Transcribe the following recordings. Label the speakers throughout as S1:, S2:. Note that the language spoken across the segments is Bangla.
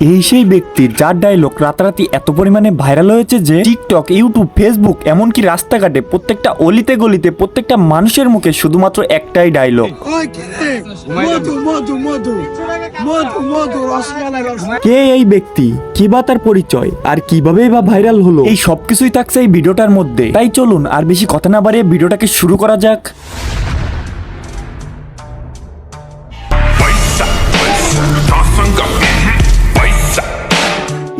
S1: এই সেই ব্যক্তি যার ডায়লগ রাতারাতি এত পরিমাণে ভাইরাল হয়েছে যে টিকটক ইউটিউব ফেসবুক এমনকি রাস্তাঘাটে প্রত্যেকটা অলিতে গলিতে প্রত্যেকটা মানুষের মুখে শুধুমাত্র একটাই ডায়লগ
S2: ওই কিরে মধু মধু মধু মধু। মধু রসমালাই রসমালাই।
S1: কে এই ব্যক্তি? কি বা তার পরিচয়? আর কীভাবে বা ভাইরাল হলো? এই সবকিছুই থাকছে এই ভিডিওটার মধ্যে। তাই চলুন আর বেশি কথা না বাড়িয়ে ভিডিওটাকে শুরু করা যাক।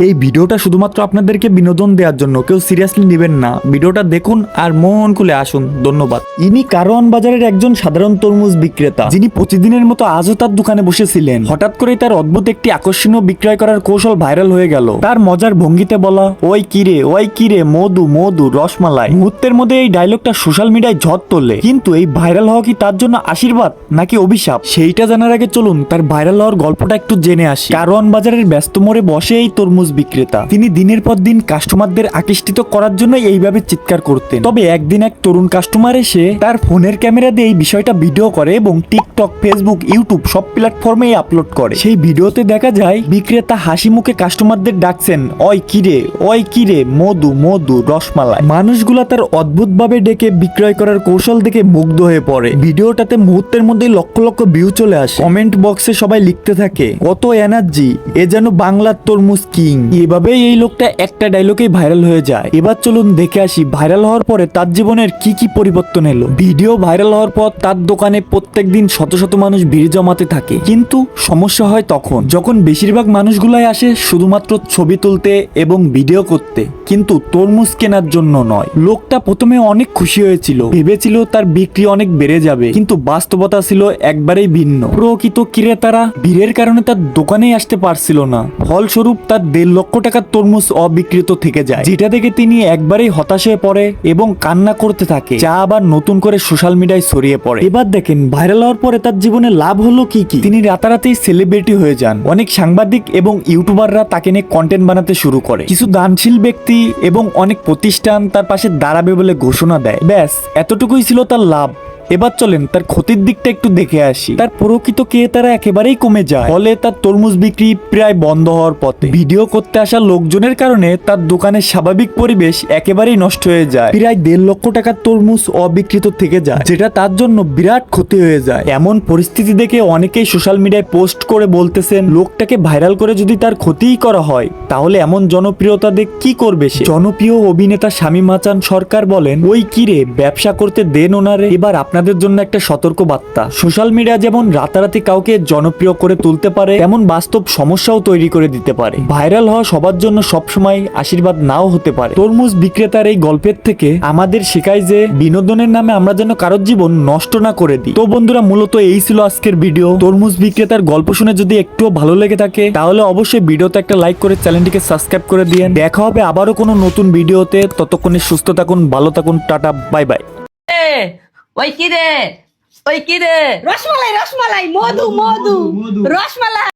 S1: এই ভিডিওটা শুধুমাত্র আপনাদেরকে বিনোদন দেওয়ার জন্য, কেউ সিরিয়াসলি নেবেন না। ভিডিওটা দেখুন আর মন খুলে আসুন। ধন্যবাদ। ইনি কারওয়ান বাজারের একজন সাধারণ তরমুজ বিক্রেতা, যিনি প্রতিদিনের মতো আজও তার দোকানে বসেছিলেন। হঠাৎ করে তার অদ্ভুত একটি আকর্ষণীয় বিক্রয় করার কৌশল ভাইরাল হয়ে গেল। তার মজার ভঙ্গিতে বলা, ওই কিরে ওই কিরে মধু মধু, রসমালাই। মুহূর্তের মধ্যে এই ডায়লগটা সোশ্যাল মিডিয়ায় ঝড় তোলে। কিন্তু এই ভাইরাল হওয়া কি তার জন্য আশীর্বাদ নাকি অভিশাপ? সেইটা জানার আগে চলুন, তার ভাইরাল হওয়ার গল্পটা একটু জেনে আসি। কারওয়ান বাজারের ব্যস্ত মোড়ে বসে এই তরমুজ বিক্রেতা। তিনি দিনের পর দিন কাস্টমারদের আকৃষ্টিত করার জন্য এইভাবে চিৎকার করতেন। তবে একদিন এক তরুণ কাস্টমার এসে তার ফোনের ক্যামেরা দিয়ে এই বিষয়টা ভিডিও করে এবং টিকটক ফেসবুক ইউটিউব সব প্ল্যাটফর্মে আপলোড করে। সেই ভিডিওতে দেখা যায়, বিক্রেতা হাসি মুখে কাস্টমারদের ডাকছেন, ওই কিরে ওই কিরে মধু মধু, রসমালাই। মানুষগুলা তার অদ্ভুত ভাবে ডেকে বিক্রয় করার কৌশল দেখে মুগ্ধ হয়ে পড়ে। ভিডিওটাতে মুহূর্তের মধ্যেই লক্ষ লক্ষ ভিউ চলে আসে। কমেন্ট বক্সে সবাই লিখতে থাকে, কত এনার্জি এ যেন বাংলার তরমুজ কিং এভাবেই এই লোকটা একটা ডায়লগেই ভাইরাল হয়ে যায়। এবার চলুন দেখে আসি ভাইরাল হওয়ার পরে তার জীবনের কি কি পরিবর্তন এলো। ভিডিও ভাইরাল হওয়ার পর তার দোকানে প্রত্যেকদিন শত শত মানুষ ভিড় জমাতে থাকে। কিন্তু সমস্যা হয় তখন, যখন বেশিরভাগ মানুষগুলাই আসে শুধুমাত্র ছবি তুলতে এবং ভিডিও করতে। কিন্তু তরমুজ কেনার জন্য নয়। লোকটা প্রথমে অনেক খুশি হয়েছিল। ভেবেছিল তার বিক্রি অনেক বেড়ে যাবে। কিন্তু বাস্তবতা ছিল একবারেই ভিন্ন। প্রকৃত ক্রেতারা ভিড়ের কারণে তার দোকানেই আসতে পারছিল না। ফলস্বরূপ তার লক্ষ টাকার তরমুজ অবিকৃত থেকে যায়, যেটা থেকে তিনি একবারেই হতাশ হয়ে পড়ে এবং কান্না করতে থাকে। যা আবার নতুন করে সোশ্যাল মিডিয়ায় ছড়িয়ে পড়ে। এবার দেখেন, ভাইরাল হওয়ার পরে তার জীবনে লাভ হলো কি কি? তিনি রাতারাতি সেলিব্রিটি হয়ে যান। অনেক সাংবাদিক এবং ইউটিউবাররা তাকে নিয়ে কন্টেন্ট বানাতে শুরু করে। কিছু দানশীল ব্যক্তি এবং অনেক প্রতিষ্ঠান তার পাশে দাঁড়াবে বলে ঘোষণা দেয়। ব্যাস, এতটুকুই ছিল তার লাভ। এবার চলেন তার ক্ষতির দিকটা একটু দেখে আসি। তার প্রকৃত ক্রেতারা একেবারেই কমে যায়। ফলে তার তরমুজ বিক্রি প্রায় বন্ধ হওয়ার পথে। ভিডিও করতে আসা লোকজনের কারণে তার দোকানের স্বাভাবিক পরিবেশ একেবারেই নষ্ট হয়ে যায়। প্রায় দেড় লক্ষ টাকার তরমুজ অবিকৃত থেকে যায়, যেটা তার জন্য বিরাট ক্ষতি হয়ে যায়। এমন পরিস্থিতি দেখে অনেকেই সোশ্যাল মিডিয়ায় পোস্ট করে বলতেছেন, লোকটাকে ভাইরাল করে যদি তার ক্ষতিই করা হয়, তাহলে এমন জনপ্রিয়তা দেখ কি করবে সে? জনপ্রিয় অভিনেতা স্বামী মাচান সরকার বলেন, ওই কিরে ব্যবসা করতে দেন ওনারে, এবার আপনাদের জন্য একটা সতর্ক বার্তা। সোশ্যাল মিডিয়া যেমন রাতারাতি কাউকে জনপ্রিয় করে তুলতে পারে এমন বাস্তব সমস্যাও তৈরি করে দিতে পারে। ভাইরাল হওয়া সবার জন্য সবসময় আশীর্বাদ নাও হতে পারে। তরমুজ বিক্রেতার এই গল্পের থেকে আমাদের শেখায় যে, বিনোদনের নামে আমরা যেন কারোর জীবন নষ্ট না করে দিই। তো বন্ধুরা, মূলত এই ছিল আজকের ভিডিও। তরমুজ বিক্রেতার গল্প শুনে যদি একটুও ভালো লেগে থাকে, তাহলে অবশ্যই ভিডিওতে একটা লাইক করে চ্যানেলটিকে সাবস্ক্রাইব করে দিয়ে দেখা হবে আবারও কোনো নতুন ভিডিওতে। ততক্ষণে সুস্থ থাকুন, ভালো থাকুন, টাটা বাই বাই
S3: ওই কি রে? ওই কি রে?
S4: রসমালাই রসমালাই মধু মধু রসমালাই।